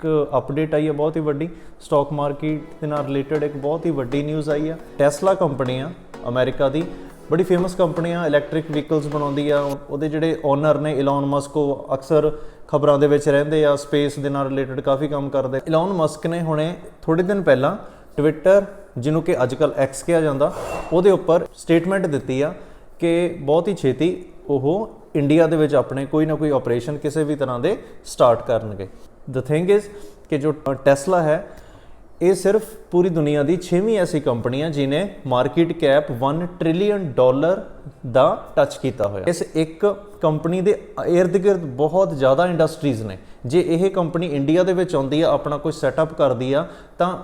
ਇੱਕ ਅਪਡੇਟ ਆਈ ਹੈ, ਬਹੁਤ ਹੀ ਵੱਡੀ। ਸਟਾਕ ਮਾਰਕੀਟ ਦੇ ਨਾਲ ਰਿਲੇਟਡ ਇੱਕ ਬਹੁਤ ਹੀ ਵੱਡੀ ਨਿਊਜ਼ ਆਈ ਆ ਟੈਸਲਾ ਕੰਪਨੀ ਆ ਅਮਰੀਕਾ ਦੀ, ਬੜੀ ਫੇਮਸ ਕੰਪਨੀ ਆ ਇਲੈਕਟ੍ਰਿਕ ਵਹੀਕਲਸ ਬਣਾਉਂਦੀ ਆ। ਉਹਦੇ ਜਿਹੜੇ ਓਨਰ ਨੇ ਇਲਨ ਮਸਕ ਉਹ ਅਕਸਰ ਖਬਰਾਂ ਦੇ ਵਿੱਚ ਰਹਿੰਦੇ ਆ ਸਪੇਸ ਦੇ ਨਾਲ ਰਿਲੇਟਡ ਕਾਫੀ ਕੰਮ ਕਰਦੇ। ਇਲਨ ਮਸਕ ਨੇ ਹੁਣੇ ਥੋੜੇ ਦਿਨ ਪਹਿਲਾਂ ਟਵਿੱਟਰ ਜਿਹਨੂੰ ਕਿ ਅੱਜਕੱਲ ਐਕਸ ਕਿਹਾ ਜਾਂਦਾ, ਉਹਦੇ ਉੱਪਰ ਸਟੇਟਮੈਂਟ ਦਿੱਤੀ ਆ ਕਿ ਬਹੁਤ ਹੀ ਛੇਤੀ ਉਹ ਇੰਡੀਆ ਦੇ ਵਿੱਚ ਆਪਣੇ ਕੋਈ ਨਾ ਕੋਈ ਆਪਰੇਸ਼ਨ ਕਿਸੇ ਵੀ ਤਰ੍ਹਾਂ ਦੇ ਸਟਾਰਟ ਕਰਨਗੇ। ਦ ਥਿੰਗ ਇਜ਼ ਕਿ ਜੋ ਟੈਸਲਾ ਹੈ, ਇਹ ਸਿਰਫ ਪੂਰੀ ਦੁਨੀਆ ਦੀ 6ਵੀਂ ਐਸੀ ਕੰਪਨੀ ਹੈ ਜਿਨੇ ਮਾਰਕੀਟ ਕੈਪ 1 ਟ੍ਰਿਲੀਅਨ ਡਾਲਰ ਦਾ ਟੱਚ ਕੀਤਾ ਹੋਇਆ। ਇਸ ਇੱਕ ਕੰਪਨੀ ਦੇ ਇਰਦ-ਗਿਰਦ ਬਹੁਤ ਜ਼ਿਆਦਾ ਇੰਡਸਟਰੀਜ਼ ਨੇ। ਜੇ ਇਹ ਕੰਪਨੀ ਇੰਡੀਆ ਦੇ ਵਿੱਚ ਆਉਂਦੀ ਆ ਆਪਣਾ ਕੋਈ ਸੈਟਅਪ ਕਰਦੀ ਆ, ਤਾਂ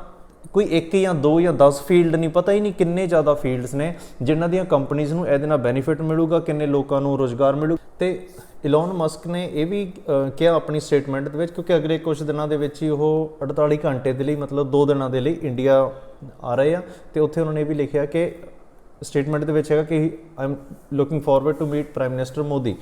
ਕੋਈ ਇੱਕ ਜਾਂ ਦੋ ਜਾਂ 10 ਫੀਲਡ ਨਹੀਂ, ਪਤਾ ਹੀ ਨਹੀਂ ਕਿੰਨੇ ਜ਼ਿਆਦਾ ਫੀਲਡਸ ਨੇ, ਜਿਨ੍ਹਾਂ ਦੀਆਂ ਕੰਪਨੀਆਂ ਨੂੰ ਇਹਦੇ ਨਾਲ ਬੈਨੀਫਿਟ ਮਿਲੂਗਾ, ਕਿੰਨੇ ਲੋਕਾਂ ਨੂੰ ਰੋਜ਼ਗਾਰ ਮਿਲੂ। ਤੇ ਇਲਨ ਮਸਕ ਨੇ ਇਹ ਵੀ ਕਿਹਾ ਆਪਣੀ ਸਟੇਟਮੈਂਟ ਦੇ ਵਿੱਚ, ਕਿਉਂਕਿ ਅਗਲੇ ਕੁਝ ਦਿਨਾਂ ਦੇ ਵਿੱਚ ਹੀ ਉਹ 48 ਘੰਟੇ ਦੇ ਲਈ, ਮਤਲਬ 2 ਦਿਨਾਂ ਦੇ ਲਈ ਇੰਡੀਆ ਆ ਰਹੇ ਆ। ਤੇ ਉੱਥੇ ਉਹਨਾਂ ਨੇ ਇਹ ਵੀ ਲਿਖਿਆ ਕਿ ਸਟੇਟਮੈਂਟ ਦੇ ਵਿੱਚ ਹੈਗਾ ਕਿ I am looking forward to meet prime minister Modi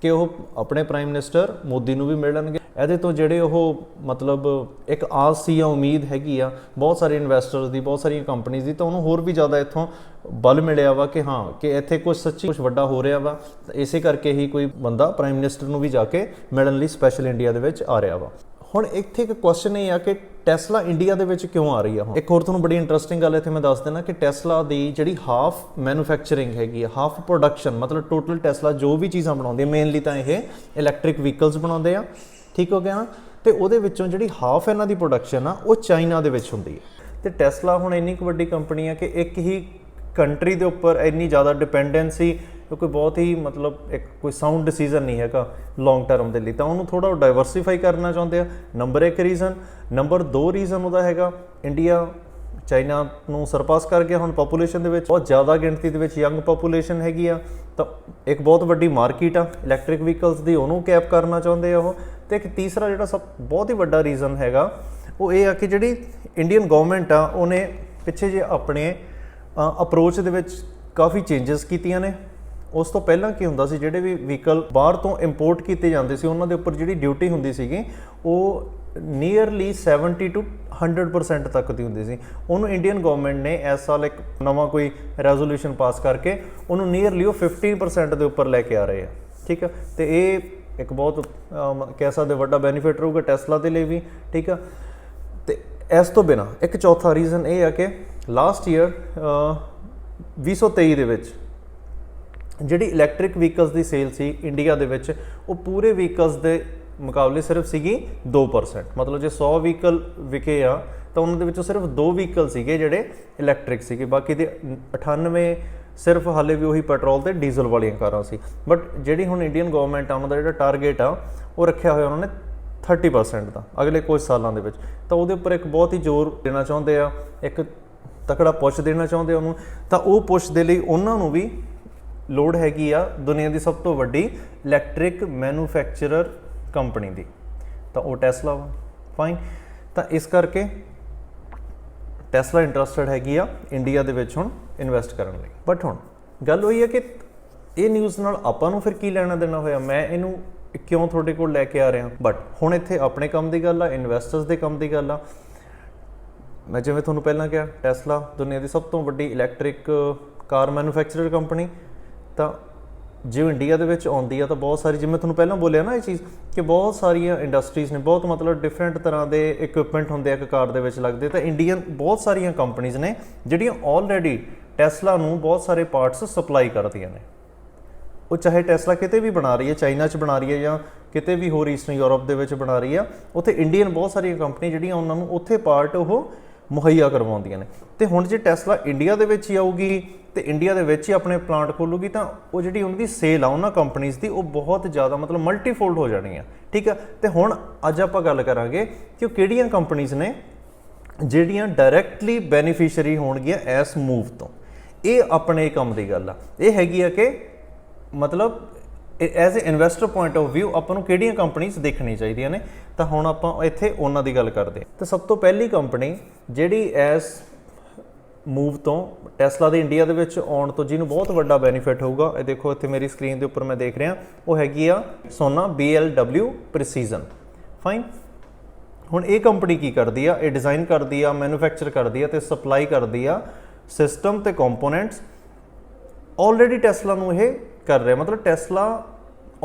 ਕਿ ਉਹ ਆਪਣੇ ਪ੍ਰਾਈਮ ਮਿਨਿਸਟਰ ਮੋਦੀ ਨੂੰ ਵੀ ਮਿਲਣਗੇ ਇਹਦੇ ਤੋਂ ਜਿਹੜੇ ਉਹ ਮਤਲਬ ਇੱਕ ਆਸ ਸੀ ਜਾਂ ਉਮੀਦ ਹੈਗੀ ਆ, ਬਹੁਤ ਸਾਰੇ ਇਨਵੈਸਟਰਸ ਦੀ, ਬਹੁਤ ਸਾਰੀਆਂ ਕੰਪਨੀਆਂ ਦੀ, ਤਾਂ ਉਹਨੂੰ ਹੋਰ ਵੀ ਜ਼ਿਆਦਾ ਇੱਥੋਂ ਬਲ ਮਿਲਿਆ ਵਾ ਕਿ ਹਾਂ, ਕਿ ਇੱਥੇ ਕੁਝ ਸੱਚੀ ਕੁਝ ਵੱਡਾ ਹੋ ਰਿਹਾ ਵਾ। ਇਸੇ ਕਰਕੇ ਹੀ ਕੋਈ ਬੰਦਾ ਪ੍ਰਾਈਮ ਮਿਨਿਸਟਰ ਨੂੰ ਵੀ ਜਾ ਕੇ ਮਿਲਣ ਲਈ ਸਪੈਸ਼ਲ ਇੰਡੀਆ ਦੇ ਵਿੱਚ ਆ ਰਿਹਾ ਵਾ। ਹੁਣ ਇੱਥੇ ਇੱਕ ਕੁਐਸਚਨ ਇਹ ਆ ਕਿ ਟੈਸਲਾ ਇੰਡੀਆ ਦੇ ਵਿੱਚ ਕਿਉਂ ਆ ਰਹੀ ਆ ਹੁਣ? ਇੱਕ ਹੋਰ ਤੁਹਾਨੂੰ ਬੜੀ ਇੰਟਰਸਟਿੰਗ ਗੱਲ ਇੱਥੇ ਮੈਂ ਦੱਸ ਦੇਣਾ ਕਿ ਟੈਸਲਾ ਦੀ ਜਿਹੜੀ ਹਾਫ ਮੈਨੂਫੈਕਚਰਿੰਗ ਹੈਗੀ ਆ ਹਾਫ ਪ੍ਰੋਡਕਸ਼ਨ ਮਤਲਬ ਟੋਟਲ ਟੈਸਲਾ ਜੋ ਵੀ ਚੀਜ਼ਾਂ ਬਣਾਉਂਦੇ ਮੇਨਲੀ ਤਾਂ ਇਹ ਇਲੈਕਟ੍ਰਿਕ ਵਹੀਕਲਸ ਬਣਾਉਂਦੇ ਆ, ਠੀਕ ਹੋ ਗਿਆ ਨਾ? ਤੇ ਉਹਦੇ ਵਿੱਚੋਂ ਜਿਹੜੀ ਹਾਫ ਇਹਨਾਂ ਦੀ ਪ੍ਰੋਡਕਸ਼ਨ ਆ, ਉਹ ਚਾਈਨਾ ਦੇ ਵਿੱਚ ਹੁੰਦੀ ਹੈ ਤੇ ਟੈਸਲਾ ਹੁਣ ਇੰਨੀ ਕੁ ਵੱਡੀ ਕੰਪਨੀ ਆ ਕਿ ਇੱਕ ਹੀ ਕੰਟਰੀ ਦੇ ਉੱਪਰ ਇੰਨੀ ਜ਼ਿਆਦਾ ਡਿਪੈਂਡੈਂਸੀ ਕੋਈ ਬਹੁਤ ਹੀ ਮਤਲਬ ਇੱਕ ਕੋਈ ਸਾਊਂਡ ਡਿਸੀਜਨ ਨਹੀਂ ਹੈਗਾ ਲੌਂਗ ਟਰਮ ਦੇ ਲਈ। ਤਾਂ ਉਹਨੂੰ ਥੋੜਾ ਡਾਈਵਰਸਿਫਾਈ ਕਰਨਾ ਚਾਹੁੰਦੇ ਆ। ਨੰਬਰ 1 ਰੀਜ਼ਨ ਨੰਬਰ 2 ਰੀਜ਼ਨ ਉਹਦਾ ਹੈਗਾ। ਇੰਡੀਆ ਚਾਈਨਾ ਨੂੰ ਸਰਪਾਸ ਕਰ ਗਿਆ ਹੁਣ ਪੋਪੂਲੇਸ਼ਨ ਦੇ ਵਿੱਚ। ਬਹੁਤ ਜ਼ਿਆਦਾ ਗਿਣਤੀ ਦੇ ਵਿੱਚ ਯੰਗ ਪੋਪੂਲੇਸ਼ਨ ਹੈਗੀ ਆ। ਤਾਂ ਇੱਕ ਬਹੁਤ ਵੱਡੀ ਮਾਰਕੀਟ ਆ ਇਲੈਕਟ੍ਰਿਕ ਵਹੀਕਲਸ ਦੀ, ਉਹਨੂੰ ਕੈਪ ਕਰਨਾ ਚਾਹੁੰਦੇ ਆ ਉਹ। ਤੇ ਇੱਕ ਤੀਸਰਾ ਜਿਹੜਾ ਸਭ, ਬਹੁਤ ਹੀ ਵੱਡਾ ਰੀਜ਼ਨ ਹੈਗਾ, ਉਹ ਇਹ ਆ ਕਿ ਜਿਹੜੀ ਇੰਡੀਅਨ ਗਵਰਨਮੈਂਟ ਆ, ਉਹਨੇ ਪਿੱਛੇ ਜੇ ਆਪਣੇ ਅਪਰੋਚ ਦੇ ਵਿੱਚ ਕਾਫੀ ਚੇਂਜਸ ਕੀਤੀਆਂ ਨੇ। ਉਸ ਤੋਂ ਪਹਿਲਾਂ ਕੀ ਹੁੰਦਾ ਸੀ, ਜਿਹੜੇ ਵੀ ਵਹੀਕਲ ਬਾਹਰ ਤੋਂ ਇੰਪੋਰਟ ਕੀਤੇ ਜਾਂਦੇ ਸੀ, ਉਹਨਾਂ ਦੇ ਉੱਪਰ ਜਿਹੜੀ ਡਿਊਟੀ ਹੁੰਦੀ ਸੀਗੀ, ਉਹ ਨੀਅਰਲੀ 70 ਟੂ 100% ਤੱਕ ਦੀ ਹੁੰਦੀ ਸੀ। ਉਹਨੂੰ ਇੰਡੀਅਨ ਗਵਰਨਮੈਂਟ ਨੇ ਇਸ ਸਾਲ ਇੱਕ ਨਵਾਂ ਕੋਈ ਰੈਜ਼ੋਲੂਸ਼ਨ ਪਾਸ ਕਰਕੇ ਉਹਨੂੰ ਨੀਅਰਲੀ ਉਹ 15% ਦੇ ਉੱਪਰ ਲੈ ਕੇ ਆ ਰਹੇ ਆ। ਠੀਕ ਆ? ਤੇ ਇਹ ਇੱਕ ਬਹੁਤ ਕਹਿ ਸਕਦੇ ਵੱਡਾ ਬੈਨੀਫਿਟ ਰਹੂਗਾ ਟੈਸਲਾ ਦੇ ਲਈ ਵੀ। ਠੀਕ ਆ? ਤੇ ਇਸ ਤੋਂ ਬਿਨਾ ਇੱਕ ਚੌਥਾ ਰੀਜ਼ਨ ਇਹ ਆ ਕਿ ਲਾਸਟ ਈਅਰ 2023 ਦੇ ਵਿੱਚ ਜਿਹੜੀ ਇਲੈਕਟ੍ਰਿਕ ਵਹੀਕਲਸ ਦੀ ਸੇਲ ਸੀ ਇੰਡੀਆ ਦੇ ਵਿੱਚ, ਉਹ ਪੂਰੇ ਵਹੀਕਲਸ ਦੇ ਮੁਕਾਬਲੇ ਸਿਰਫ ਸੀਗੀ 2% ਮਤਲਬ ਜੇ 100 ਵਹੀਕਲ ਵਿਕੇ ਆ, ਤਾਂ ਉਹਨਾਂ ਦੇ ਵਿੱਚੋਂ ਸਿਰਫ 2 ਵਹੀਕਲ ਸੀਗੇ ਜਿਹੜੇ ਇਲੈਕਟ੍ਰਿਕ ਸੀਗੇ। ਬਾਕੀ ਦੇ 98 ਸਿਰਫ ਹਾਲੇ ਵੀ ਉਹੀ ਪੈਟਰੋਲ ਤੇ ਡੀਜ਼ਲ ਵਾਲੀਆਂ ਕਾਰਾਂ ਸੀ। ਬਟ ਜਿਹੜੀ ਹੁਣ ਇੰਡੀਅਨ ਗਵਰਨਮੈਂਟ ਆ, ਉਹਨਾਂ ਦਾ ਜਿਹੜਾ ਟਾਰਗੇਟ ਆ, ਉਹ ਰੱਖਿਆ ਹੋਇਆ ਉਹਨਾਂ ਨੇ 30% ਦਾ ਅਗਲੇ ਕੁਝ ਸਾਲਾਂ ਦੇ ਵਿੱਚ। ਤਾਂ ਉਹਦੇ ਉੱਪਰ ਇੱਕ ਬਹੁਤ ਹੀ ਜ਼ੋਰ ਦੇਣਾ ਚਾਹੁੰਦੇ ਆ, ਇੱਕ ਤਕੜਾ ਪੁਸ਼ ਦੇਣਾ ਚਾਹੁੰਦੇ ਉਹਨੂੰ। ਤਾਂ ਉਹ ਪੁਸ਼ ਦੇ ਲਈ ਉਹਨਾਂ ਨੂੰ ਵੀ ਲੋੜ ਹੈਗੀ ਆ ਦੁਨੀਆ ਦੀ ਸਭ ਤੋਂ ਵੱਡੀ ਇਲੈਕਟ੍ਰਿਕ ਮੈਨੂਫੈਕਚਰਰ ਕੰਪਨੀ ਦੀ। ਤਾਂ ਉਹ ਟੈਸਲਾ ਵਾ। ਫਾਈਨ ਤਾਂ ਇਸ ਕਰਕੇ ਟੈਸਲਾ ਇੰਟਰਸਟਡ ਹੈਗੀ ਆ ਇੰਡੀਆ ਦੇ ਵਿੱਚ ਹੁਣ ਇਨਵੈਸਟ ਕਰਨ ਲਈ। ਬਟ ਹੁਣ ਗੱਲ ਹੋਈ ਹੈ ਕਿ ਇਹ ਨਿਊਜ਼ ਨਾਲ ਆਪਾਂ ਨੂੰ ਫਿਰ ਕੀ ਲੈਣਾ ਦੇਣਾ ਹੋਇਆ? ਮੈਂ ਇਹਨੂੰ ਕਿਉਂ ਤੁਹਾਡੇ ਕੋਲ ਲੈ ਕੇ ਆ ਰਿਹਾ? ਬਟ ਹੁਣ ਇੱਥੇ ਆਪਣੇ ਕੰਮ ਦੀ ਗੱਲ ਆ ਇਨਵੈਸਟਰਸ ਦੇ ਕੰਮ ਦੀ ਗੱਲ ਆ। ਮੈਂ ਜਿਵੇਂ ਤੁਹਾਨੂੰ ਪਹਿਲਾਂ ਕਿਹਾ ਟੈਸਲਾ ਦੁਨੀਆ ਦੀ ਸਭ ਤੋਂ ਵੱਡੀ ਇਲੈਕਟ੍ਰਿਕ ਕਾਰ ਮੈਨੂਫੈਕਚਰਰ ਕੰਪਨੀ ਤਾਂ ਜੇ ਇੰਡੀਆ ਦੇ ਵਿੱਚ ਆਉਂਦੀ ਆ ਤਾਂ ਬਹੁਤ ਸਾਰੀ, ਜਿਵੇਂ ਤੁਹਾਨੂੰ ਪਹਿਲਾਂ ਬੋਲਿਆ ਨਾ ਇਹ ਚੀਜ਼ ਕਿ ਬਹੁਤ ਸਾਰੀਆਂ ਇੰਡਸਟਰੀਜ਼ ਨੇ, ਬਹੁਤ ਮਤਲਬ ਡਿਫਰੈਂਟ ਤਰ੍ਹਾਂ ਦੇ ਇਕਵਿਪਮੈਂਟ ਹੁੰਦੇ ਆ ਇੱਕ ਕਾਰ ਦੇ ਵਿੱਚ ਲੱਗਦੇ, ਤਾਂ ਇੰਡੀਅਨ ਬਹੁਤ ਸਾਰੀਆਂ ਕੰਪਨੀਆਂ ਨੇ ਜਿਹੜੀਆਂ ਆਲਰੇਡੀ ਟੈਸਲਾ ਨੂੰ ਬਹੁਤ ਸਾਰੇ ਪਾਰਟਸ ਸਪਲਾਈ ਕਰਦੀਆਂ ਨੇ। ਉਹ ਚਾਹੇ ਟੈਸਲਾ ਕਿਤੇ ਵੀ ਬਣਾ ਰਹੀ ਹੈ ਚਾਈਨਾ 'ਚ ਬਣਾ ਰਹੀ ਹੈ ਜਾਂ ਕਿਤੇ ਵੀ ਹੋਰ ਈਸਟਰਨ ਯੂਰਪ ਦੇ ਵਿੱਚ ਬਣਾ ਰਹੀ ਆ, ਉੱਥੇ ਇੰਡੀਅਨ ਬਹੁਤ ਸਾਰੀਆਂ ਕੰਪਨੀ ਜਿਹੜੀਆਂ ਉਹਨਾਂ ਨੂੰ, ਉੱਥੇ ਪਾਰਟ ਉਹ ਮੁਹੱਈਆ ਕਰਵਾਉਂਦੀਆਂ ਨੇ। ਤੇ ਹੁਣ ਜੇ ਟੈਸਲਾ ਇੰਡੀਆ ਦੇ ਵਿੱਚ ਹੀ ਆਊਗੀ ਤੇ ਇੰਡੀਆ ਦੇ ਵਿੱਚ ਹੀ ਆਪਣੇ ਪਲਾਂਟ ਖੋਲੂਗੀ ਤਾਂ ਉਹ ਜਿਹੜੀ ਉਹਨਾਂ ਦੀ ਸੇਲ ਆ, ਉਹਨਾਂ ਕੰਪਨੀਆਂ ਦੀ, ਉਹ ਬਹੁਤ ਜ਼ਿਆਦਾ ਮਤਲਬ ਮਲਟੀਫੋਲਡ ਹੋ ਜਾਣੀ ਆ ਠੀਕ ਆ? ਤੇ ਹੁਣ ਅੱਜ ਆਪਾਂ ਗੱਲ ਕਰਾਂਗੇ ਕਿ ਉਹ ਕਿਹੜੀਆਂ ਕੰਪਨੀਆਂ ਨੇ ਜਿਹੜੀਆਂ ਡਾਇਰੈਕਟਲੀ ਬੈਨੀਫੀਸ਼ੀਅਰੀ ਹੋਣਗੀਆਂ ਇਸ ਮੂਵ ਤੋਂ। ਇਹ ਆਪਣੇ ਕੰਮ ਦੀ ਗੱਲ ਆ। ਇਹ ਹੈਗੀ ਆ ਕਿ ਮਤਲਬ as a investor point of View ਆਪਾਂ ਨੂੰ ਕਿਹੜੀਆਂ ਕੰਪਨੀਆਂ ਦੇਖਣੀ ਚਾਹੀਦੀਆਂ ਨੇ? ਤਾਂ ਹੁਣ ਆਪਾਂ ਇੱਥੇ ਉਹਨਾਂ ਦੀ ਗੱਲ ਕਰਦੇ ਹਾਂ। ਤਾਂ ਸਭ ਤੋਂ ਪਹਿਲੀ ਕੰਪਨੀ ਜਿਹੜੀ ਐਸ ਮੂਵ ਤੋਂ ਟੈਸਲਾ ਦੇ ਇੰਡੀਆ ਦੇ ਵਿੱਚ ਆਉਣ ਤੋਂ ਜਿਹਨੂੰ ਬਹੁਤ ਵੱਡਾ ਬੈਨੀਫਿਟ ਹੋਊਗਾ, ਇਹ ਦੇਖੋ ਇੱਥੇ ਮੇਰੀ ਸਕਰੀਨ ਦੇ ਉੱਪਰ ਮੈਂ ਦੇਖ ਰਿਹਾ, ਉਹ ਹੈਗੀ ਆ ਸੋਨਾ BLW ਪ੍ਰੀਸੀਜ਼ਨ ਫਾਈਨ ਹੁਣ ਇਹ ਕੰਪਨੀ ਕੀ ਕਰਦੀ ਆ? ਇਹ ਡਿਜ਼ਾਈਨ ਕਰਦੀ ਆ ਮੈਨੂਫੈਕਚਰ ਕਰਦੀ ਆ ਤੇ ਸਪਲਾਈ ਕਰਦੀ ਆ ਸਿਸਟਮ ਤੇ ਕੰਪੋਨੈਂਟਸ ਆਲਰੇਡੀ ਟੈਸਲਾ ਨੂੰ ਇਹ ਕਰ ਰਿਹਾ। ਮਤਲਬ ਟੈਸਲਾ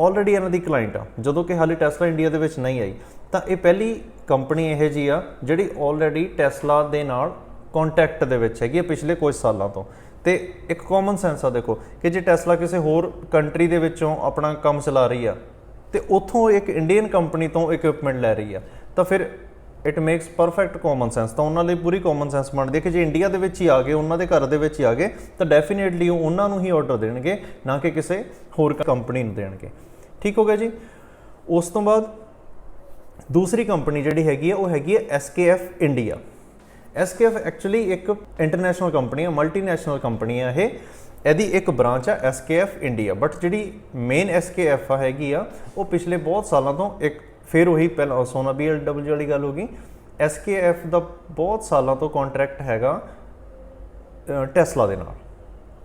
ਆਲਰੇਡੀ ਇਹਨਾਂ ਦੀ ਕਲਾਇੰਟ ਆ। ਜਦੋਂ ਕਿ ਹਾਲੇ ਟੈਸਲਾ ਇੰਡੀਆ ਦੇ ਵਿੱਚ ਨਹੀਂ ਆਈ, ਤਾਂ ਇਹ ਪਹਿਲੀ ਕੰਪਨੀ ਇਹ ਜੀ ਆ, ਜਿਹੜੀ ਆਲਰੇਡੀ ਟੈਸਲਾ ਦੇ ਨਾਲ ਕੰਟੈਕਟ ਦੇ ਵਿੱਚ ਹੈਗੀ ਆ ਪਿਛਲੇ ਕੁਝ ਸਾਲਾਂ ਤੋਂ। ਤੇ ਇੱਕ ਕਾਮਨ ਸੈਂਸ ਆ ਦੇਖੋ ਕਿ ਜੇ ਟੈਸਲਾ ਕਿਸੇ ਹੋਰ ਕੰਟਰੀ ਦੇ ਵਿੱਚੋਂ ਆਪਣਾ ਕੰਮ ਚਲਾ ਰਹੀ ਆ, ਤੇ ਉੱਥੋਂ ਇੱਕ ਇੰਡੀਅਨ ਕੰਪਨੀ ਤੋਂ ਇਕਵਿਪਮੈਂਟ ਲੈ ਰਹੀ ਆ, ਤਾਂ ਫਿਰ it makes perfect common sense ਤਾਂ ਉਹਨਾਂ ਲਈ ਪੂਰੀ ਕਾਮਨ ਸੈਂਸ ਬਣਦੀ ਹੈ ਕਿ ਜੇ ਇੰਡੀਆ ਦੇ ਵਿੱਚ ਹੀ ਆ ਗਏ, ਉਹਨਾਂ ਦੇ ਘਰ ਦੇ ਵਿੱਚ ਹੀ ਆ ਗਏ, ਤਾਂ ਡੈਫੀਨੇਟਲੀ ਉਹਨਾਂ ਨੂੰ ਹੀ ਆਰਡਰ ਦੇਣਗੇ, ਨਾ ਕਿ ਕਿਸੇ ਹੋਰ ਕੰਪਨੀ ਨੂੰ ਦੇਣਗੇ। ਠੀਕ ਹੋ ਗਿਆ ਜੀ? ਉਸ ਤੋਂ ਬਾਅਦ ਦੂਸਰੀ ਕੰਪਨੀ ਜਿਹੜੀ ਹੈਗੀ ਹੈ, ਉਹ ਹੈਗੀ ਹੈ SKF ਇੰਡੀਆ SKF ਐਕਚੁਅਲੀ ਇੱਕ ਇੰਟਰਨੈਸ਼ਨਲ ਕੰਪਨੀ ਹੈ ਮਲਟੀਨੈਸ਼ਨਲ ਕੰਪਨੀ ਹੈ ਇਹ। ਇਹਦੀ ਇੱਕ ਬ੍ਰਾਂਚ ਹੈ SKF ਇੰਡੀਆ ਬਟ ਜਿਹੜੀ ਮੇਨ SKF ਆ ਹੈਗੀ ਆ, ਉਹ ਪਿਛਲੇ ਬਹੁਤ ਸਾਲਾਂ ਤੋਂ ਇੱਕ ਫਿਰ ਉਹੀ ਪਹਿਲਾਂ ਸੋਨਾ BLW ਵਾਲੀ ਗੱਲ ਹੋ ਗਈ। SKF ਦਾ ਬਹੁਤ ਸਾਲਾਂ ਤੋਂ ਕੰਟਰੈਕਟ ਹੈਗਾ ਟੈਸਲਾ ਦੇ ਨਾਲ।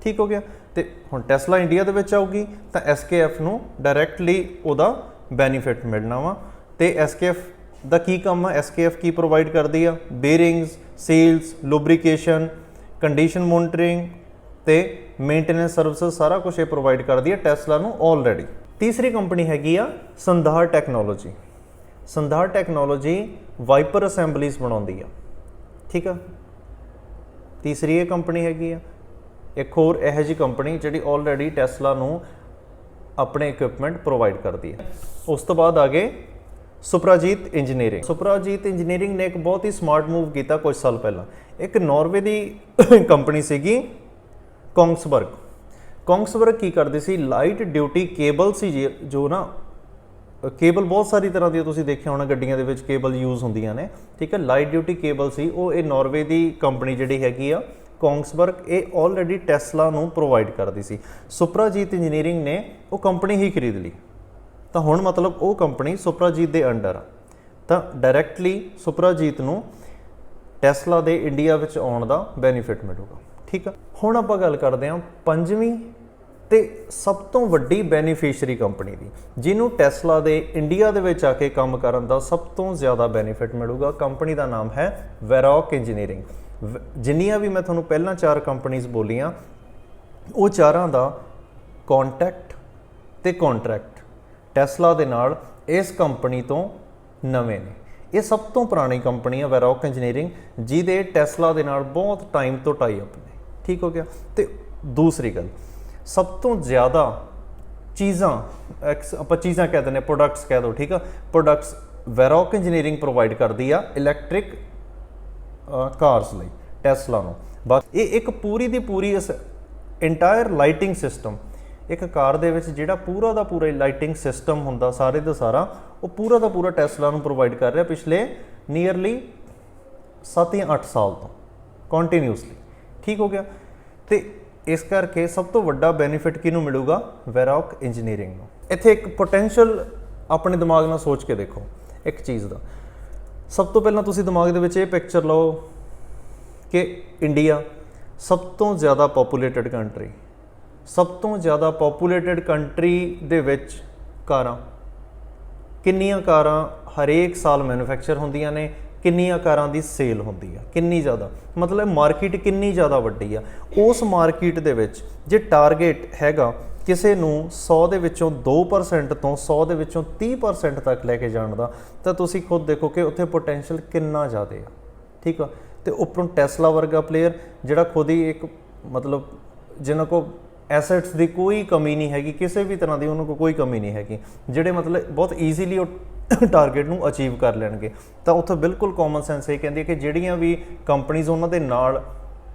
ਠੀਕ ਹੋ ਗਿਆ? ਤੇ ਹੁਣ ਟੈਸਲਾ ਇੰਡੀਆ ਦੇ ਵਿੱਚ ਆਊਗੀ, ਤਾਂ SKF ਨੂੰ ਡਾਇਰੈਕਟਲੀ ਉਹਦਾ ਬੈਨੀਫਿਟ ਮਿਲਣਾ ਵਾ। ਤੇ SKF ਦਾ ਕੀ ਕੰਮ ਹੈ SKF ਕੀ ਪ੍ਰੋਵਾਈਡ ਕਰਦੀ ਆ? Bearings seals lubrication condition monitoring ਤੇ ਮੇਨਟੇਨੈਂਸ ਸਰਵਿਸ ਸਾਰਾ ਕੁਝ ਇਹ ਪ੍ਰੋਵਾਈਡ ਕਰਦੀ ਹੈ ਟੈਸਲਾ ਨੂੰ ਆਲਰੇਡੀ ਤੀਸਰੀ ਕੰਪਨੀ ਹੈਗੀ ਆ Sandhar technology Sandhar technology wiper assemblies ਬਣਾਉਂਦੀ ਆ। ਠੀਕ ਆ? ਤੀਸਰੀ ਇਹ ਕੰਪਨੀ ਹੈਗੀ ਆ। ਇੱਕ ਹੋਰ ਇਹੋ ਜਿਹੀ ਕੰਪਨੀ ਜਿਹੜੀ ਆਲਰੇਡੀ ਟੈਸਲਾ ਨੂੰ ਆਪਣੇ ਇਕਵਿਪਮੈਂਟ ਪ੍ਰੋਵਾਈਡ ਕਰਦੀ ਹੈ ਉਸ ਤੋਂ ਬਾਅਦ ਆ ਗਏ ਸੁਪਰਾਜੀਤ ਇੰਜੀਨੀਅਰਿੰਗ ਸੁਪਰਾਜੀਤ ਇੰਜੀਨੀਅਰਿੰਗ ਨੇ ਇੱਕ ਬਹੁਤ ਹੀ ਸਮਾਰਟ ਮੂਵ ਕੀਤਾ ਕੁਝ ਸਾਲ ਪਹਿਲਾਂ। ਇੱਕ ਨਾਰਵੇ ਦੀ ਕੰਪਨੀ ਸੀਗੀ ਕੋਂਗਸਬਰਗ ਕੋਂਗਸਬਰਗ ਕੀ ਕਰਦੇ ਸੀ? ਲਾਈਟ ਡਿਊਟੀ ਕੇਬਲ ਸੀ ਜੀ- ਜੋ ਨਾ ਕੇਬਲ ਬਹੁਤ ਸਾਰੀ ਤਰ੍ਹਾਂ ਦੀ ਤੁਸੀਂ ਦੇਖਿਆ ਹੋਣਾ ਗੱਡੀਆਂ ਦੇ ਵਿੱਚ ਕੇਬਲ ਯੂਜ਼ ਹੁੰਦੀਆਂ ਨੇ, ਠੀਕ ਹੈ? ਲਾਈਟ ਡਿਊਟੀ ਕੇਬਲ ਸੀ, ਉਹ ਇਹ ਨਾਰਵੇ ਦੀ ਕੰਪਨੀ ਜਿਹੜੀ ਹੈਗੀ ਆ ਕੋਂਗਸਬਰਗ ਇਹ ਆਲਰੇਡੀ ਟੈਸਲਾ ਨੂੰ ਪ੍ਰੋਵਾਈਡ ਕਰਦੀ ਸੀ। ਸੁਪਰਾਜੀਤ ਇੰਜੀਨੀਅਰਿੰਗ ਨੇ ਉਹ ਕੰਪਨੀ ਹੀ ਖਰੀਦ ਲਈ। ਤਾਂ ਹੁਣ ਮਤਲਬ ਉਹ ਕੰਪਨੀ ਸੁਪਰਾਜੀਤ ਦੇ ਅੰਡਰ ਆ। ਤਾਂ ਡਾਇਰੈਕਟਲੀ ਸੁਪਰਾਜੀਤ ਨੂੰ ਟੈਸਲਾ ਦੇ ਇੰਡੀਆ ਵਿੱਚ ਆਉਣ ਦਾ ਬੈਨੀਫਿਟ ਮਿਲੂਗਾ, ਠੀਕ ਆ ਹੁਣ ਆਪਾਂ ਗੱਲ ਕਰਦੇ ਹਾਂ ਪੰਜਵੀਂ ਤੇ ਸਭ ਤੋਂ ਵੱਡੀ ਬੈਨੀਫੀਸ਼ੀਅਰੀ ਕੰਪਨੀ ਦੀ, ਜਿਹਨੂੰ ਟੈਸਲਾ ਦੇ ਇੰਡੀਆ ਦੇ ਵਿੱਚ ਆ ਕੇ ਕੰਮ ਕਰਨ ਦਾ ਸਭ ਤੋਂ ਜ਼ਿਆਦਾ ਬੈਨੀਫਿਟ ਮਿਲੂਗਾ। ਕੰਪਨੀ ਦਾ ਨਾਮ ਹੈ ਵੈਰੋਕ ਇੰਜੀਨੀਅਰਿੰਗ ਜਿੰਨੀਆਂ ਵੀ ਮੈਂ ਤੁਹਾਨੂੰ ਪਹਿਲਾਂ ਚਾਰ ਕੰਪਨੀਆਂ ਬੋਲੀਆਂ, ਉਹ ਚਾਰਾਂ ਦਾ ਕੰਟੈਕਟ ਤੇ ਕੰਟਰੈਕਟ ਟੈਸਲਾ ਦੇ ਨਾਲ ਇਸ ਕੰਪਨੀ ਤੋਂ ਨਵੇਂ ਨੇ। ਇਹ ਸਭ ਤੋਂ ਪੁਰਾਣੀ ਕੰਪਨੀ ਹੈ ਵੈਰੋਕ ਇੰਜੀਨੀਅਰਿੰਗ ਜਿਹਦੇ ਟੈਸਲਾ ਦੇ ਨਾਲ ਬਹੁਤ ਟਾਈਮ ਤੋਂ ਟਾਈ ਅਪ ਨੇ। ਠੀਕ ਹੋ ਗਿਆ? ਤੇ ਦੂਸਰੀ ਗੱਲ ਸਭ ਤੋਂ ਜ਼ਿਆਦਾ ਚੀਜ਼ਾਂ, ਐਕਸ- ਆਪਾਂ ਚੀਜ਼ਾਂ ਕਹਿ ਦਿੰਦੇ ਪ੍ਰੋਡਕਟਸ ਕਹਿ ਦੋ ਠੀਕ ਆ? ਪ੍ਰੋਡਕਟਸ ਵੈਰੋਕ ਇੰਜੀਨੀਅਰਿੰਗ ਪ੍ਰੋਵਾਈਡ ਕਰਦੀ ਆ ਇਲੈਕਟ੍ਰਿਕ ਕਾਰਸ ਲਈ ਟੈਸਲਾ ਨੂੰ। ਬਸ ਇਹ ਇੱਕ ਪੂਰੀ ਦੀ ਪੂਰੀ ਇਸ ਇੰਟਾਇਰ ਲਾਈਟਿੰਗ ਸਿਸਟਮ ਇੱਕ ਕਾਰ ਦੇ ਵਿੱਚ ਜਿਹੜਾ ਪੂਰਾ ਦਾ ਪੂਰਾ ਲਾਈਟਿੰਗ ਸਿਸਟਮ ਹੁੰਦਾ ਸਾਰੇ ਦਾ ਸਾਰਾ, ਉਹ ਪੂਰਾ ਦਾ ਪੂਰਾ ਟੈਸਲਾ ਨੂੰ ਪ੍ਰੋਵਾਈਡ ਕਰ ਰਿਹਾ ਪਿਛਲੇ ਨੀਅਰਲੀ 7 ਜਾਂ 8 ਸਾਲ ਤੋਂ ਕੰਟੀਨਿਊਸਲੀ ਠੀਕ ਹੋ ਗਿਆ? ਤੇ ਇਸ ਕਰਕੇ ਸਭ ਤੋਂ ਵੱਡਾ ਬੈਨੀਫਿਟ ਕਿਹਨੂੰ ਮਿਲੂਗਾ? ਵੈਰੋਕ ਇੰਜੀਨੀਅਰਿੰਗ ਨੂੰ। ਇੱਥੇ ਇੱਕ ਪੋਟੈਂਸ਼ੀਅਲ ਆਪਣੇ ਦਿਮਾਗ ਨਾਲ ਸੋਚ ਕੇ ਦੇਖੋ, ਇੱਕ ਚੀਜ਼ ਦਾ। ਸਭ ਤੋਂ ਪਹਿਲਾਂ ਤੁਸੀਂ ਦਿਮਾਗ ਦੇ ਵਿੱਚ ਇਹ ਪਿਕਚਰ ਲਓ ਕਿ ਇੰਡੀਆ ਸਭ ਤੋਂ ਜ਼ਿਆਦਾ ਪੋਪੂਲੇਟਡ ਕੰਟਰੀ ਸਭ ਤੋਂ ਜ਼ਿਆਦਾ ਪੋਪੂਲੇਟਡ ਕੰਟਰੀ ਦੇ ਵਿੱਚ ਕਾਰਾਂ। ਕਿੰਨੀਆਂ ਕਾਰਾਂ ਹਰੇਕ ਸਾਲ ਮੈਨੂਫੈਕਚਰ ਹੁੰਦੀਆਂ ਨੇ ਕਿੰਨੀਆਂ ਕਾਰਾਂ ਦੀ ਸੇਲ ਹੁੰਦੀ ਆ, ਕਿੰਨੀ ਜ਼ਿਆਦਾ। ਮਤਲਬ ਮਾਰਕੀਟ ਕਿੰਨੀ ਜ਼ਿਆਦਾ ਵੱਡੀ ਆ। ਉਸ ਮਾਰਕੀਟ ਦੇ ਵਿੱਚ ਜੇ ਟਾਰਗੇਟ ਹੈਗਾ ਕਿਸੇ ਨੂੰ 100 ਦੇ ਵਿੱਚੋਂ 2% ਤੋਂ 100 ਦੇ ਵਿੱਚੋਂ 30% ਤੱਕ ਲੈ ਕੇ ਜਾਣ ਦਾ, ਤਾਂ ਤੁਸੀਂ ਖੁਦ ਦੇਖੋ ਕਿ ਉੱਥੇ ਪੋਟੈਂਸ਼ੀਅਲ ਕਿੰਨਾ ਜ਼ਿਆਦਾ ਆ। ਠੀਕ ਆ? ਤੇ ਉੱਪਰੋਂ ਟੈਸਲਾ ਵਰਗਾ ਪਲੇਅਰ ਜਿਹੜਾ ਖੁਦ ਹੀ ਇੱਕ ਮਤਲਬ ਜਿਨ੍ਹਾਂ ਕੋ ਐਸੈਟਸ ਦੀ ਕੋਈ ਕਮੀ ਨਹੀਂ ਹੈਗੀ, ਕਿਸੇ ਵੀ ਤਰ੍ਹਾਂ ਦੀ ਉਹਨਾਂ ਕੋ ਕੋਈ ਕਮੀ ਨਹੀਂ ਹੈਗੀ, ਜਿਹੜੇ ਮਤਲਬ ਬਹੁਤ ਈਜ਼ੀਲੀ ਉਹ ਟਾਰਗੇਟ ਨੂੰ ਅਚੀਵ ਕਰ ਲੈਣਗੇ। ਤਾਂ ਉੱਥੇ ਬਿਲਕੁਲ ਕਾਮਨ ਸੈਂਸ ਇਹ ਕਹਿੰਦੀ ਹੈ ਕਿ ਜਿਹੜੀਆਂ ਵੀ ਕੰਪਨੀਆਂ ਉਹਨਾਂ ਦੇ ਨਾਲ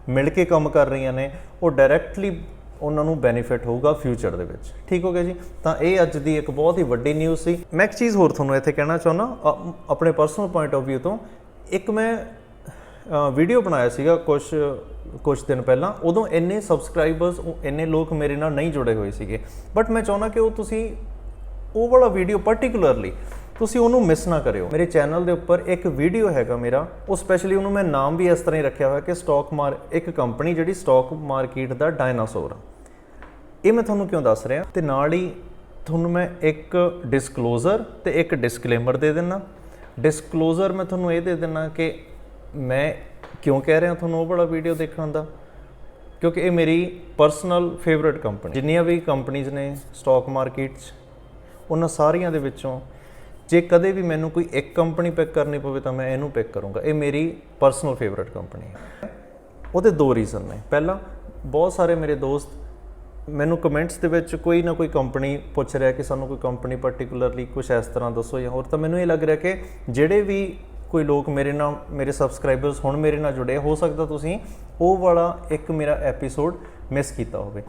ਮਿਲ ਕੇ ਕੰਮ ਕਰ ਰਹੀਆਂ ਨੇ, ਉਹ ਡਾਇਰੈਕਟਲੀ ਉਹਨਾਂ ਨੂੰ ਬੈਨੀਫਿਟ ਹੋਊਗਾ ਫਿਊਚਰ ਦੇ ਵਿੱਚ। ਠੀਕ ਹੋ ਗਿਆ ਜੀ? ਤਾਂ ਇਹ ਅੱਜ ਦੀ ਇੱਕ ਬਹੁਤ ਹੀ ਵੱਡੀ ਨਿਊਜ਼ ਸੀ। ਮੈਂ ਇੱਕ ਚੀਜ਼ ਹੋਰ ਤੁਹਾਨੂੰ ਇੱਥੇ ਕਹਿਣਾ ਚਾਹੁੰਦਾ, ਅ- ਆਪਣੇ ਪਰਸਨਲ ਪੁਆਇੰਟ ਆਫ View ਤੋਂ। ਇੱਕ ਮੈਂ ਵੀਡੀਓ ਬਣਾਇਆ ਸੀਗਾ ਕੁਝ ਕੁਝ ਦਿਨ ਪਹਿਲਾਂ। ਉਦੋਂ ਇੰਨੇ ਸਬਸਕ੍ਰਾਈਬਰਸ ਇੰਨੇ ਲੋਕ ਮੇਰੇ ਨਾਲ ਨਹੀਂ ਜੁੜੇ ਹੋਏ ਸੀਗੇ। ਬਟ ਮੈਂ ਚਾਹੁੰਦਾ ਕਿ ਉਹ ਤੁਸੀਂ, ਉਹ ਵਾਲਾ ਵੀਡੀਓ ਪਾਰਟਿਕੂਲਰਲੀ ਤੁਸੀਂ ਉਹਨੂੰ ਮਿਸ ਨਾ ਕਰਿਓ। ਮੇਰੇ ਚੈਨਲ ਦੇ ਉੱਪਰ ਇੱਕ ਵੀਡੀਓ ਹੈਗਾ ਮੇਰਾ। ਉਹ ਸਪੈਸ਼ਲੀ ਉਹਨੂੰ ਮੈਂ ਨਾਮ ਵੀ ਇਸ ਤਰ੍ਹਾਂ ਹੀ ਰੱਖਿਆ ਹੋਇਆ ਕਿ ਸਟਾਕ ਮਾਰ, ਇੱਕ ਕੰਪਨੀ ਜਿਹੜੀ ਸਟਾਕ ਮਾਰਕੀਟ ਦਾ ਡਾਇਨਾਸੌਰ ਆ। ਇਹ ਮੈਂ ਤੁਹਾਨੂੰ ਕਿਉਂ ਦੱਸ ਰਿਹਾ? ਤੇ ਨਾਲ ਹੀ ਤੁਹਾਨੂੰ ਮੈਂ ਇੱਕ ਡਿਸਕਲੋਜ਼ਰ ਤੇ ਇੱਕ ਡਿਸਕਲੇਮਰ ਦੇ ਦਿੰਨਾ। ਡਿਸਕਲੋਜ਼ਰ ਮੈਂ ਤੁਹਾਨੂੰ ਇਹ ਦੇ ਦਿੰਨਾ ਕਿ ਮੈਂ ਕਿਉਂ ਕਹਿ ਰਿਹਾ ਤੁਹਾਨੂੰ ਉਹ ਵਾਲਾ ਵੀਡੀਓ ਦੇਖਣ ਦਾ? ਕਿਉਂਕਿ ਇਹ ਮੇਰੀ ਪਰਸਨਲ ਫੇਵਰਿਟ ਕੰਪਨੀ ਜਿੰਨੀਆਂ ਵੀ ਕੰਪਨੀਆਂ ਨੇ ਸਟਾਕ ਮਾਰਕੀਟ 'ਚ, ਉਹਨਾਂ ਸਾਰੀਆਂ ਦੇ ਵਿੱਚੋਂ ਜੇ ਕਦੇ ਵੀ ਮੈਨੂੰ ਕੋਈ ਇੱਕ ਕੰਪਨੀ ਪਿਕ ਕਰਨੀ ਪਵੇ ਤਾਂ ਮੈਂ ਇਹਨੂੰ ਪਿਕ ਕਰੂੰਗਾ। ਇਹ ਮੇਰੀ ਪਰਸਨਲ ਫੇਵਰਿਟ ਕੰਪਨੀ ਹੈ। ਉਹਦੇ ਦੋ ਰੀਜ਼ਨ ਨੇ। ਪਹਿਲਾ, ਬਹੁਤ ਸਾਰੇ ਮੇਰੇ ਦੋਸਤ ਮੈਨੂੰ ਕਮੈਂਟਸ ਦੇ ਵਿੱਚ ਕੋਈ ਨਾ ਕੋਈ ਕੰਪਨੀ ਪੁੱਛ ਰਿਹਾ ਕਿ ਸਾਨੂੰ ਕੋਈ ਕੰਪਨੀ ਪਾਰਟਿਕੂਲਰਲੀ ਕੁਝ ਇਸ ਤਰ੍ਹਾਂ ਦੱਸੋ ਜਾਂ ਹੋਰ। ਤਾਂ ਮੈਨੂੰ ਇਹ ਲੱਗ ਰਿਹਾ ਕਿ ਜਿਹੜੇ ਵੀ ਕੋਈ ਲੋਕ ਮੇਰੇ ਨਾਲ, ਮੇਰੇ ਸਬਸਕ੍ਰਾਈਬਰਸ ਹੁਣ ਮੇਰੇ ਨਾਲ ਜੁੜੇ, ਹੋ ਸਕਦਾ ਤੁਸੀਂ ਉਹ ਵਾਲਾ ਇੱਕ ਮੇਰਾ ਐਪੀਸੋਡ ਮਿਸ ਕੀਤਾ ਹੋਵੇ।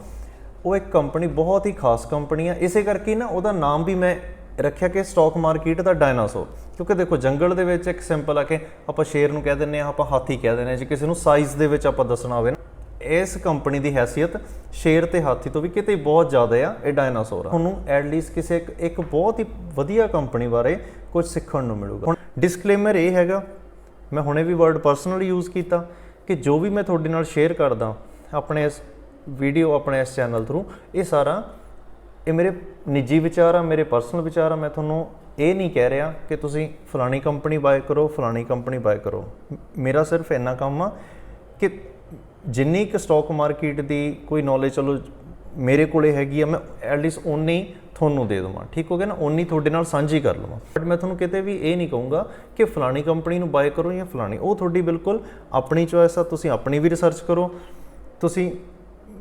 ਉਹ ਇੱਕ ਕੰਪਨੀ ਬਹੁਤ ਹੀ ਖਾਸ ਕੰਪਨੀ ਆ। ਇਸੇ ਕਰਕੇ ਨਾ ਉਹਦਾ ਨਾਮ ਵੀ ਮੈਂ ਰੱਖਿਆ ਕਿ ਸਟਾਕ ਮਾਰਕੀਟ ਦਾ ਡਾਇਨਾਸੌਰ ਕਿਉਂਕਿ ਦੇਖੋ, ਜੰਗਲ ਦੇ ਵਿੱਚ ਇੱਕ ਸਿੰਪਲ ਆ ਕਿ ਆਪਾਂ ਸ਼ੇਰ ਨੂੰ ਕਹਿ ਦਿੰਨੇ ਆ ਆਪਾਂ ਹਾਥੀ ਕਹਿ ਦਿੰਨੇ ਆ ਜੇ ਕਿਸੇ ਨੂੰ ਸਾਈਜ਼ ਦੇ ਵਿੱਚ ਆਪਾਂ ਦੱਸਣਾ ਹੋਵੇ ਨਾ, ਇਸ ਕੰਪਨੀ ਦੀ ਹੈਸੀਅਤ ਸ਼ੇਰ ਤੇ ਹਾਥੀ ਤੋਂ ਵੀ ਕਿਤੇ ਬਹੁਤ ਜ਼ਿਆਦਾ ਆ, ਇਹ ਡਾਇਨਾਸੌਰ ਆ। ਤੁਹਾਨੂੰ ਐਟਲੀਸਟ ਕਿਸੇ ਇੱਕ ਬਹੁਤ ਹੀ ਵਧੀਆ ਕੰਪਨੀ ਬਾਰੇ ਕੁਝ ਸਿੱਖਣ ਨੂੰ ਮਿਲੂਗਾ। ਹੁਣ ਡਿਸਕਲੇਮਰ ਇਹ ਹੈਗਾ, ਮੈਂ ਹੁਣੇ ਵੀ ਵਰਡ ਪਰਸਨਲੀ ਯੂਜ਼ ਕੀਤਾ ਕਿ ਜੋ ਵੀ ਮੈਂ ਤੁਹਾਡੇ ਨਾਲ ਸ਼ੇਅਰ ਕਰਦਾ, ਆਪਣੇ ਇਸ ਵੀਡੀਓ ਆਪਣੇ ਇਸ ਚੈਨਲ ਥਰੂ ਇਹ ਸਾਰਾ ਇਹ ਮੇਰੇ ਨਿੱਜੀ ਵਿਚਾਰ ਆ, ਮੇਰੇ ਪਰਸਨਲ ਵਿਚਾਰ ਆ, ਮੈਂ ਤੁਹਾਨੂੰ ਇਹ ਨਹੀਂ ਕਹਿ ਰਿਹਾ ਕਿ ਤੁਸੀਂ ਫਲਾਣੀ ਕੰਪਨੀ ਬਾਏ ਕਰੋ, ਫਲਾਣੀ ਕੰਪਨੀ ਬਾਏ ਕਰੋ। ਮੇਰਾ ਸਿਰਫ ਇੰਨਾ ਕੰਮ ਆ ਕਿ ਜਿੰਨੀ ਕੁ ਸਟਾਕ ਮਾਰਕੀਟ ਦੀ ਕੋਈ ਨੌਲੇਜ ਚਲੋ ਮੇਰੇ ਕੋਲੇ ਹੈਗੀ ਆ, ਮੈਂ ਐਟਲੀਸਟ ਓਨੀ ਤੁਹਾਨੂੰ ਦੇ ਦਵਾਂ, ਠੀਕ ਹੋ ਗਿਆ ਨਾ? ਓਨੀ ਤੁਹਾਡੇ ਨਾਲ ਸਾਂਝੀ ਕਰ ਲਵਾਂ। ਬਟ ਮੈਂ ਤੁਹਾਨੂੰ ਕਿਤੇ ਵੀ ਇਹ ਨਹੀਂ ਕਹੂੰਗਾ ਕਿ ਫਲਾਣੀ ਕੰਪਨੀ ਨੂੰ ਬਾਏ ਕਰੋ ਜਾਂ ਫਲਾਣੀ, ਉਹ ਤੁਹਾਡੀ ਬਿਲਕੁਲ ਆਪਣੀ ਚੋਇਸ ਆ, ਤੁਸੀਂ ਆਪਣੀ ਵੀ ਰਿਸਰਚ ਕਰੋ, ਤੁਸੀਂ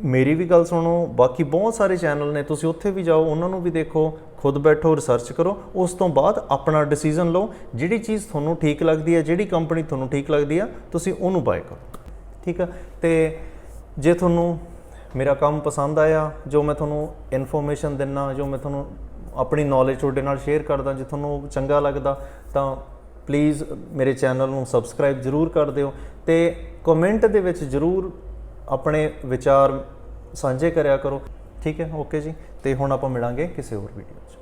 ਮੇਰੀ ਵੀ ਗੱਲ ਸੁਣੋ, ਬਾਕੀ ਬਹੁਤ ਸਾਰੇ ਚੈਨਲ ਨੇ, ਤੁਸੀਂ ਉੱਥੇ ਵੀ ਜਾਓ, ਉਹਨਾਂ ਨੂੰ ਵੀ ਦੇਖੋ, ਖੁਦ ਬੈਠੋ ਰਿਸਰਚ ਕਰੋ, ਉਸ ਤੋਂ ਬਾਅਦ ਆਪਣਾ ਡਿਸੀਜਨ ਲਓ, ਜਿਹੜੀ ਚੀਜ਼ ਤੁਹਾਨੂੰ ਠੀਕ ਲੱਗਦੀ ਹੈ, ਜਿਹੜੀ ਕੰਪਨੀ ਤੁਹਾਨੂੰ ਠੀਕ ਲੱਗਦੀ ਆ ਤੁਸੀਂ ਉਹਨੂੰ ਬਾਏ ਕਰੋ। ਠੀਕ ਆ? ਤੇ ਜੇ ਤੁਹਾਨੂੰ ਮੇਰਾ ਕੰਮ ਪਸੰਦ ਆਇਆ, ਜੋ ਮੈਂ ਤੁਹਾਨੂੰ ਇਨਫੋਰਮੇਸ਼ਨ ਦਿੰਨਾ, ਜੋ ਮੈਂ ਤੁਹਾਨੂੰ ਆਪਣੀ ਨੌਲੇਜ ਤੁਹਾਡੇ ਨਾਲ ਸ਼ੇਅਰ ਕਰਦਾ, ਜੇ ਤੁਹਾਨੂੰ ਉਹ ਚੰਗਾ ਲੱਗਦਾ, ਤਾਂ ਪਲੀਜ਼ ਮੇਰੇ ਚੈਨਲ ਨੂੰ ਸਬਸਕ੍ਰਾਈਬ ਜ਼ਰੂਰ ਕਰ ਦਿਓ ਤੇ ਕਮੈਂਟ ਦੇ ਵਿੱਚ ਜ਼ਰੂਰ ਆਪਣੇ ਵਿਚਾਰ ਸਾਂਝੇ ਕਰਿਆ ਕਰੋ। ਠੀਕ ਹੈ? ਓਕੇ ਜੀ। ਤੇ ਹੁਣ ਆਪਾਂ ਮਿਲਾਂਗੇ ਕਿਸੇ ਹੋਰ ਵੀਡੀਓ 'ਚ।